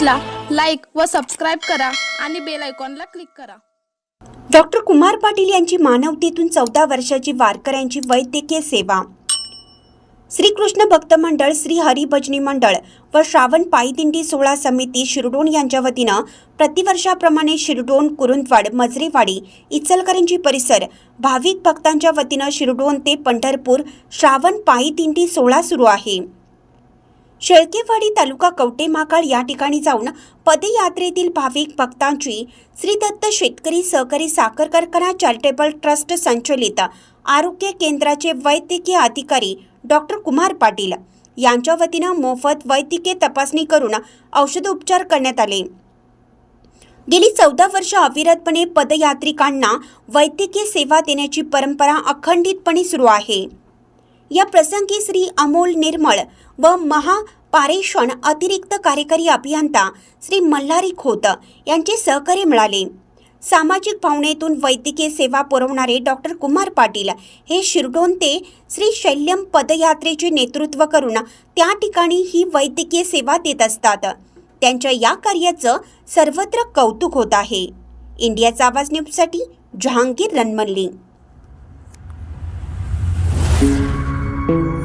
Like व subscribe करा आणि बेल आयकॉनला क्लिक करा. डॉक्टर कुमार पाटील यांची मानवतेतून चौदा वर्षाची वारकऱ्यांची वैद्यकीय सेवा. श्रीकृष्ण भक्त मंडळ श्री हरिभजनी मंडळ व श्रावण पायदिंडी सोहळा समिती शिरडोण यांच्या वतीनं प्रतिवर्षाप्रमाणे शिरडोण कुरुंदवाड मजरेवाडी इचलकरंजी परिसर भाविक भक्तांच्या वतीनं शिरडोण ते पंढरपूर श्रावण पायदिंडी सोहळा सुरू आहे. शेळकेवाडी तालुका कवटे महाकाळ या ठिकाणी जाऊन पदयात्रेतील भाविक भक्तांची श्री दत्त शेतकरी सहकारी साखर कारखाना चॅरिटेबल ट्रस्ट संचलित आरोग्य केंद्राचे वैद्यकीय अधिकारी डॉक्टर कुमार पाटील यांच्या वतीनं मोफत वैद्यकीय तपासणी करून औषधोपचार करण्यात आले. गेली चौदा वर्ष अविरतपणे पदयात्रिकांना वैद्यकीय सेवा देण्याची परंपरा अखंडितपणे सुरू आहे. या प्रसंगी श्री अमोल निर्मळ व महापारेषण अतिरिक्त कार्यकारी अभियंता श्री मल्हारी खोत यांचे सहकार्य मिळाले. सामाजिक भावनेतून वैद्यकीय सेवा पुरवणारे डॉक्टर कुमार पाटील हे शिरडोन ते श्री शैल्यम पदयात्रेचे नेतृत्व करून त्या ठिकाणी ही वैद्यकीय सेवा देत असतात. त्यांच्या या कार्याचं सर्वत्र कौतुक होत आहे. इंडियाचा आवाज न्यूजसाठी जहांगीर रणमल्ली. Thank you.